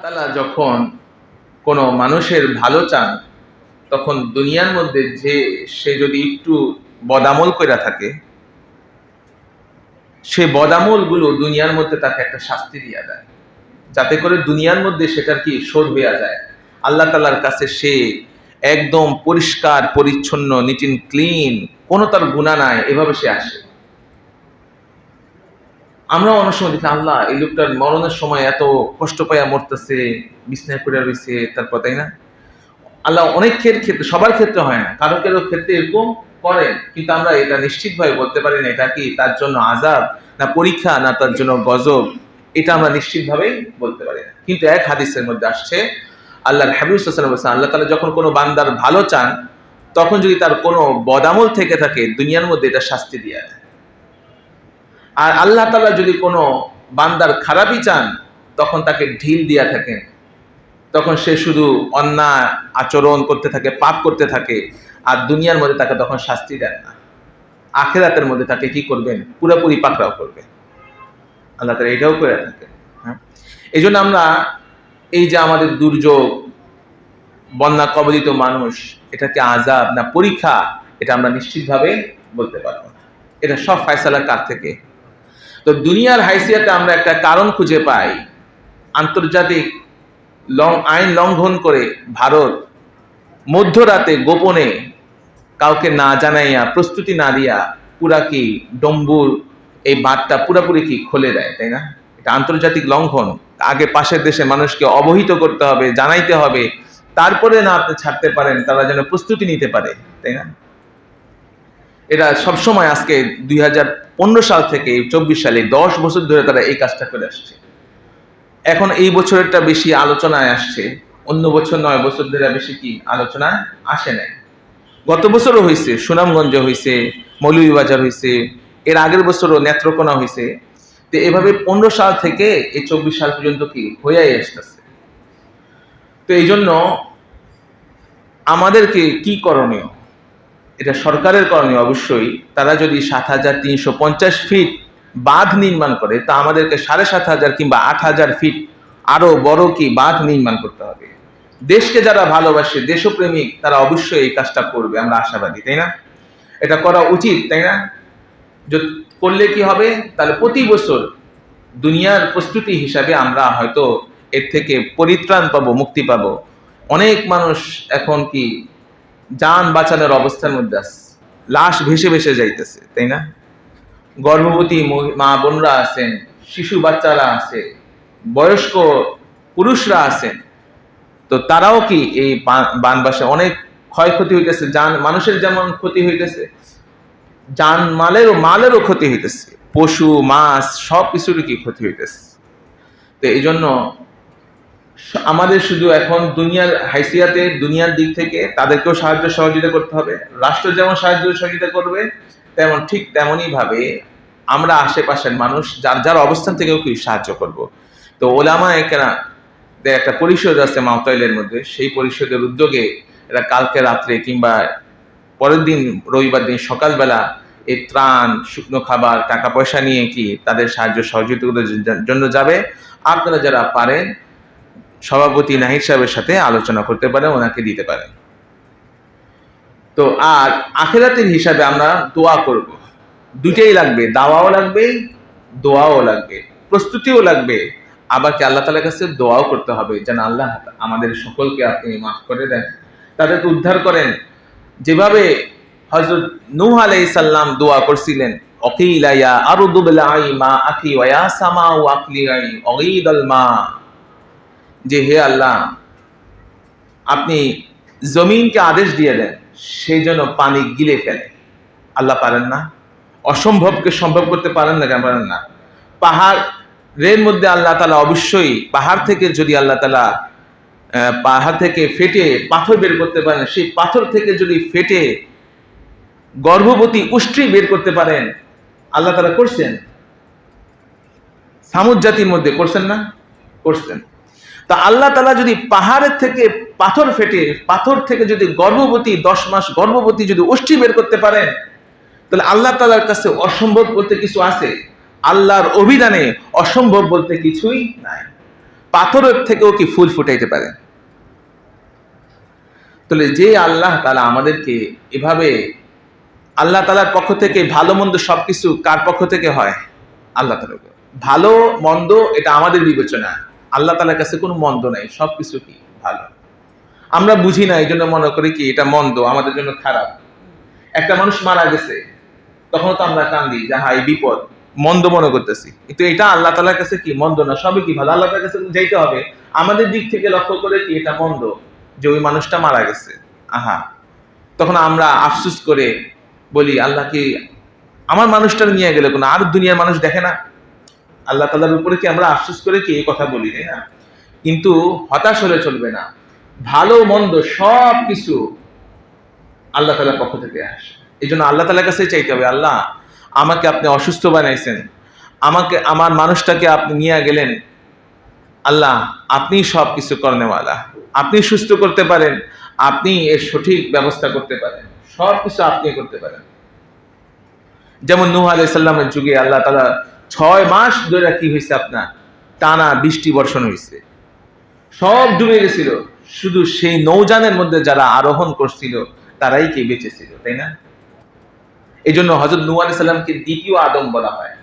তালা যখন কোনো মানুষের ভালো চান, তখন দুনিয়ার মধ্যে যে সে যদি একটু বদামল করে থাকে, সে বদামলগুলো দুনিয়ার মধ্যে তাকে একটা শাস্তি দিয়া দেয়। যাতে করে দুনিয়ার মধ্যে সেটার কি শোধ হইয়া যায়। আল্লাহ তালার কাছে সে একদম পরিষ্কার, পরিচ্ছন্ন নিট ইন ক্লিন কোনো তার গুণা নাই, এভাবে সে আসে। আমরা অনেক সময় দেখি আল্লাহ, এই লোকটার মরণের সময় এত কষ্ট পাইয়া মরতেছে, বিছনায় করে রয়েছে তারপর তাই না? আল্লাহ অনেকের ক্ষেত্রে, সবার ক্ষেত্রে হয় না কারও কারও ক্ষেত্রে এরকম করেন কিন্তু আমরা এটা নিশ্চিতভাবে বলতে পারি না, এটা কি তার জন্য আজাব না পরীক্ষা, না তার জন্য গজব, এটা আমরা নিশ্চিতভাবেই বলতে পারি না। কিন্তু এক হাদিসের মধ্যে আসছে, আল্লাহর হাবিব বলছেন আল্লাহ তালা যখন কোনো বান্দার ভালো চান, তখন যদি তার কোনো বদামল থেকে থাকে, দুনিয়ার মধ্যে এটা শাস্তি দিয়ে দেয়। আর আল্লাহ তালা যদি কোনো বান্দার খারাপই চান, তখন তাকে ঢিল দিয়া থাকেন। তখন সে শুধু অন্যায় আচরণ করতে থাকে, পাপ করতে থাকে, আর দুনিয়ার মধ্যে তাকে তখন শাস্তি দেন না। আখেরাতের মধ্যে তাকে কি করবেন? পুরোপুরি পাকড়াও করবে আল্লাহ তালা এটাও করে থাকেন হ্যাঁ? এই জন্য আমরা এই যে আমাদের দুর্যোগ, বন্যা কবলিত মানুষ, এটাকে আজাব না পরীক্ষা, এটা আমরা নিশ্চিতভাবে বলতে পারব এটা সব ফায়সালা কার থেকে তো দুনিয়ার হাইসিয়াতে আমরা একটা কারণ খুঁজে পাই। আন্তর্জাতিক লং আইন লঙ্ঘন করে ভারত মধ্যরাতে গোপনে কাউকে না জানাইয়া, প্রস্তুতি না দিয়া পুরা কি ডম্বুর এই বাঁধটা পুরাপুরি কি খুলে দেয়, তাই না? এটা আন্তর্জাতিক লঙ্ঘন। আগে পাশের দেশে মানুষকে অবহিত করতে হবে, জানাইতে হবে। তারপরে না আপনি ছাড়তে পারেন, তারা যেন প্রস্তুতি নিতে পারে, তাই না? এটা সবসময় আজকে দুই হাজার পনেরো সাল থেকে চব্বিশ সালে দশ বছর ধরে তারা এই কাজটা করে আসছে। এখন এই বছরেরটা বেশি আলোচনায় আসছে, অন্য বছর নয় বছর ধরে বেশি কি আলোচনায় আসে নাই। গত বছরও হয়েছে সুনামগঞ্জ হয়েছে মৌলভীবাজার হয়েছে এর আগের বছরও নেত্রকোনা হয়েছে তো এভাবে পনেরো সাল থেকে এই চব্বিশ সাল পর্যন্ত কি হয়ে আসতেছে। তো এই জন্য আমাদেরকে কি করণীয়? এটা সরকারের করণীয় অবশ্যই। তারা যদি সাত হাজার তিনশো পঞ্চাশ ফিট বাঁধ নির্মাণ করে, তা আমাদেরকে সাড়ে সাত হাজার কিংবা আট হাজার ফিট আরও বড় কি বাঁধ নির্মাণ করতে হবে। দেশকে যারা ভালোবাসে, দেশপ্রেমিক, তারা অবশ্যই এই কাজটা করবে, আমরা আশাবাদী, তাই না? এটা করা উচিত, তাই না? করলে কি হবে? তাহলে প্রতি বছর দুনিয়ার প্রস্তুতি হিসাবে আমরা হয়তো এর থেকে পরিত্রাণ পাবো, মুক্তি পাবো। অনেক মানুষ এখন কি যান বাঁচানোর অবস্থার মধ্যে আছে। লাশ ভেসে ভেসে যাইতেছে, তাই না? গর্ভবতী মা বোনরা আছেন, শিশু বাচ্চারা আছে, বয়স্ক পুরুষরা আছেন। তো তারাও কি এই বানবাসে অনেক ক্ষয়ক্ষতি হইতেছে? যান, মানুষের যেমন ক্ষতি হইতেছে, যান মালেরও মালেরও ক্ষতি হইতেছে। পশু, মাছ সব কিছুরই কি ক্ষতি হইতেছে? তো এই জন্য আমাদের শুধু এখন দুনিয়ার হাইসিয়াতে, দুনিয়ার দিক থেকে তাদেরকেও সাহায্য সহযোগিতা করতে হবে। রাষ্ট্র যেমন সাহায্য সহযোগিতা করবে, তেমন, ঠিক তেমনই ভাবে আমরা আশেপাশের মানুষ, যার যার অবস্থান থেকেও কি সাহায্য করব। তো ওলামা একেরা একটা পরিষদ আছে মাউতাইলের মধ্যে। সেই পরিষদের উদ্যোগে এরা কালকে রাত্রে কিংবা পরের দিন, রবিবার দিন সকালবেলা এই ত্রাণ, শুকনো খাবার, টাকা পয়সা নিয়ে কি তাদের সাহায্য সহযোগিতার জন্য যাবে। আপনারা যারা পারেন সভাপতি নাহিদ সাহেবের সাথে আলোচনা করতে পারেন, ওনাকে দিতে পারেন। তো আর আখেরাতের হিসাবে আমরা দোয়া করব। দুটাই লাগবে, দাওয়াও লাগবে, দোয়াও লাগবে, প্রস্তুতিও লাগবে। আবার কি আল্লাহ তালার কাছে দোয়াও করতে হবে, যেন আল্লাহ আমাদের সকলকে আপনি মাফ করে দেন, তাদেরকে উদ্ধার করেন। যেভাবে হজরত নূহ আলাই সাল্লাম দোয়া করছিলেন অকিলাইয়া আরুদুবলাই মা আকি ওয়া সামা ও আকলি আই অগীদল মা। যে হে আল্লাহ, আপনি জমিনকে আদেশ দিয়ে দেন, সেই জন্য পানি গিলে ফেলে। আল্লাহ পারেন না। অসম্ভবকে সম্ভব করতে পারেন না, কেন পারেন না? পাহাড়ের মধ্যে আল্লাহ তালা অবশ্যই, পাহাড় থেকে যদি আল্লাহ তালা পাহাড় থেকে ফেটে পাথর বের করতে পারেন, সেই পাথর থেকে যদি ফেটে গর্ভবতী উষ্ট্রি বের করতে পারেন, আল্লাহ তালা করছেন? সামুদ জাতির মধ্যে করছেন না? করছেন। তা আল্লাহ তালা যদি পাহাড়ের থেকে পাথর ফেটে, পাথর থেকে যদি গর্ভবতী, দশ মাস গর্ভবতী যদি অষ্টি বের করতে পারেন তাহলে আল্লাহ তালার কাছে অসম্ভব বলতে কিছু আছে। আল্লাহর অভিধানে অসম্ভব বলতে কিছুই নাই। পাথরের থেকেও কি ফুল ফুটাইতে পারে? তাহলে যে আল্লাহ তালা আমাদেরকে এভাবে আল্লাহ তালার পক্ষ থেকে ভালো, মন্দ সবকিছু কার পক্ষ থেকে হয়? আল্লাহ তালা ভালো, মন্দ, এটা আমাদের বিবেচনা। আল্লাহ তালার কাছে কোনো মন্দ নাই, সবকিছু কি? ভালো। আমরা বুঝি না এই জন্য মনে করি কি, এটা মন্দ, আমাদের জন্য খারাপ। একটা মানুষ মারা গেছে তখন তো আমরা কান্দি যে হাই বিপদ। মন্দ মনে করতেছি। কিন্তু এটা আল্লাহ তালার কাছে কি, মন্দ না? সবই কি ভালো? আল্লাহ তালার কাছে যাইতে হবে। আমাদের দিক থেকে লক্ষ্য করে কি, এটা মন্দ যে, ওই মানুষটা মারা গেছে। আহা। তখন আমরা আফসুস করে বলি, আল্লাহ কি আমার মানুষটা নিয়ে গেলে কোনো? আর দুনিয়ার মানুষ দেখে না? আল্লাহ তালার উপরে কি আমরা আফসুস করে কি এই কথা বলি না? কিন্তু হতাশ হলে চলবে না। ভালো মন্দ সব কিছু আল্লাহ তালার পক্ষ থেকে আসে। এই জন্য আল্লাহ তালার কাছে চাইতে হবে, আল্লাহ, আমাকে আপনি অসুস্থ বানাইছেন, আমাকে, আমার মানুষটাকে আপনি নিয়ে গেলেন, আল্লাহ, আপনি সব কিছু করেনেওয়ালা। আপনি সুস্থ করতে পারেন, আপনি এর সঠিক ব্যবস্থা করতে পারেন সব কিছু আপনি করতে পারেন। যেমন নুহ আলাইসাল্লামের যুগে আল্লাহ তালা ছয় মাস ধরে কি হয়েছে আপনার? টানা বৃষ্টি, বর্ষণ হয়েছে। সব ডুবে গেছিল। শুধু সেই নৌজানের মধ্যে যারা আরোহণ করছিল, তারাই কে বেঁচেছিল, তাই না? এই জন্য হজরত নু আলি সাল্লামকে দ্বিতীয় আদম বলা হয়।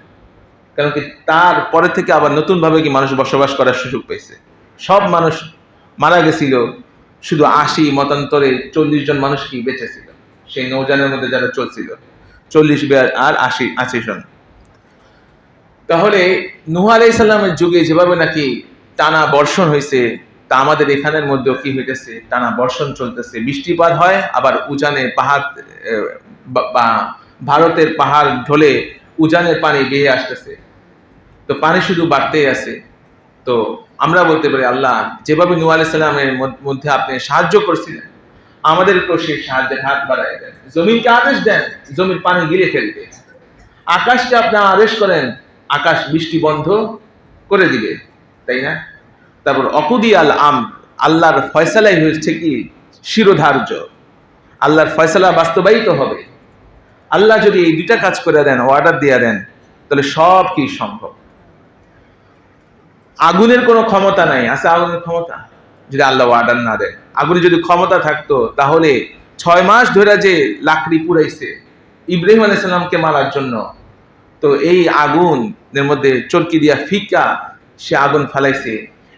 কারণ কি তার পরে থেকে আবার নতুন ভাবে কি মানুষ বসবাস করার সুযোগ পেয়েছে। সব মানুষ মারা গেছিল, শুধু আশি মতান্তরে চল্লিশ জন মানুষ কি বেঁচেছিল? সেই নৌজানের মধ্যে যারা চলছিল, চল্লিশ আর আশি আশি জন। তাহলে নুহ আলাই সাল্লামের যুগে যেভাবে নাকি টানা বর্ষণ হয়েছে, তা আমাদের এখানের মধ্যেও কি হইতেছে? টানা বর্ষণ চলতেছে। বৃষ্টিপাত হয়, আবার উজানে পাহাড় বা ভারতের পাহাড় ঢলে উজানের পানি বেয়ে আসতেছে। তো পানি শুধু বাড়তেই আছে। তো আমরা বলতে পারি, আল্লাহ, যেভাবে নু আলাইসাল্লামের মধ্যে আপনি সাহায্য করছিলেন আমাদেরকেও সেই সাহায্যের হাত বাড়াই দেন। জমিনকে আদেশ দেন, জমির পানি গিলে ফেলবে আকাশকে আপনি আদেশ করেন আকাশ বৃষ্টি বন্ধ করে দিবে, তাই না? তারপর অকুদি আল আম, আল্লাহর ফয়সালাই হয়েছে কি? শিরোধার্য। আল্লাহর ফয়সালা বাস্তবায়িত হবে। আল্লাহ যদি এই দুইটা কাজ করে দেন অর্ডার দিয়ে দেন, তাহলে সব কি সম্ভব? আগুনের কোনো ক্ষমতা নাই। আছে আগুনের ক্ষমতা? যদি আল্লাহ অর্ডার না দেন। আগুনে যদি ক্ষমতা থাকতো, তাহলে ছয় মাস ধরে যে লাকড়ি পুড়াইছে, ইব্রাহিম আলাইসাল্লামকে মারার জন্য তো এই আগুনের মধ্যে চরকি দিয়া ফিকা সে আগুন ফেলাইছে।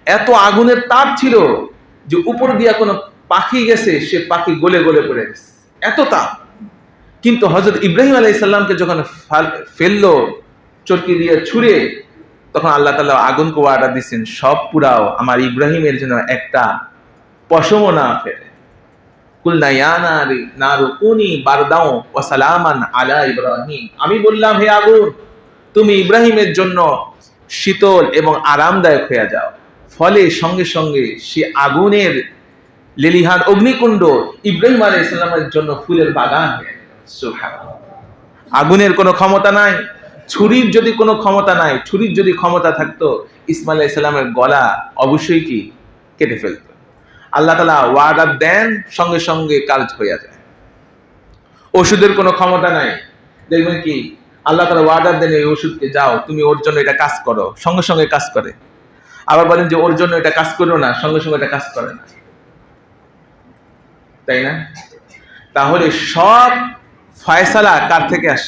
এত আগুনের তাপ ছিল যে উপর দিয়া কোনো পাখি গেছে, সে পাখি গলে গলে পড়ে গেছে। এত তাপ। কিন্তু হজরত ইব্রাহিম আলাই সাল্লামকে যখন ফেলল, চরকি দিয়ে ছুঁড়ে, তখন আল্লাহ তালা আগুনকে অর্ডার দিচ্ছেন সব পুরাও আমার ইব্রাহিমের জন্য একটা পশমও না ফেলে। আমি বললাম, হে আগুন, তুমি ইব্রাহিমের জন্য শীতল এবং আরামদায়ক হয়ে যাও। ফলে সঙ্গে সঙ্গে সে আগুনের লেলিহান অগ্নিকুণ্ড ইব্রাহিম আলাই ইসলামের জন্য ফুলের বাগান আগুনের কোনো ক্ষমতা নাই, ছুরির যদি কোনো ক্ষমতা নাই, ছুরির যদি ক্ষমতা থাকতো, ইসমাইল ইসলামের গলা অবশ্যই কি কেটে ফেলত? আল্লাহ তালা ওয়ার্ডার দেন, সঙ্গে সঙ্গে কাজ হইয়া যায়। ওষুধের কোনো ক্ষমতা নাই। দেখবেন কি, আল্লাহ তালা ওয়ার্ডার দেন, এই ওষুধকে যাও, তুমি ওর জন্য এটা কাজ করো, সঙ্গে সঙ্গে কাজ করে। আবার বলেন যে, ওর জন্য এটা কাজ করো না, সঙ্গে সঙ্গে এটা কাজ করে না। তাই না? তাহলে সব ফয়সালা কার থেকে আস?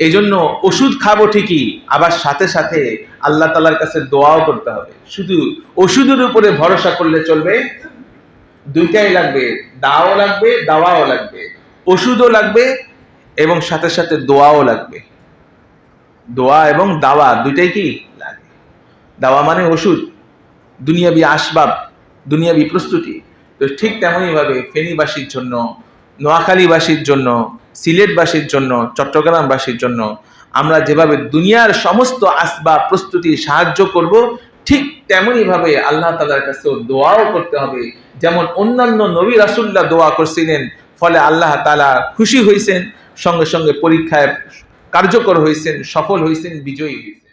এই জন্য ওষুধ খাব ঠিকই, আবার সাথে সাথে আল্লাহ তালার কাছে দোয়াও করতে হবে। শুধু ওষুধের উপরে ভরসা করলে চলবে, দুইটাই লাগবে দাও লাগবে, দাওয়াও লাগবে, ওষুধও লাগবে এবং সাথে সাথে দোয়াও লাগবে। দোয়া এবং দাওয়া দুইটাই কি? লাগে। দাওয়া মানে ওষুধ, দুনিয়াবি আসবাব, দুনিয়াবি প্রস্তুতি। তো ঠিক তেমনইভাবে ফেনীবাসীর জন্য, নোয়াখালীবাসীর জন্য সিলেটবাসীর জন্য, চট্টগ্রামবাসীর জন্য আমরা যেভাবে দুনিয়ার সমস্ত আসবাব প্রস্তুতি সাহায্য করব, ঠিক তেমনইভাবে আল্লাহ তালার কাছেও দোয়াও করতে হবে। যেমন অন্যান্য নবী রাসুল্লাহ দোয়া করছিলেন, ফলে আল্লাহ তালা খুশি হয়েছেন সঙ্গে সঙ্গে পরীক্ষায় কার্যকর হয়েছেন সফল হয়েছেন বিজয়ী হয়েছেন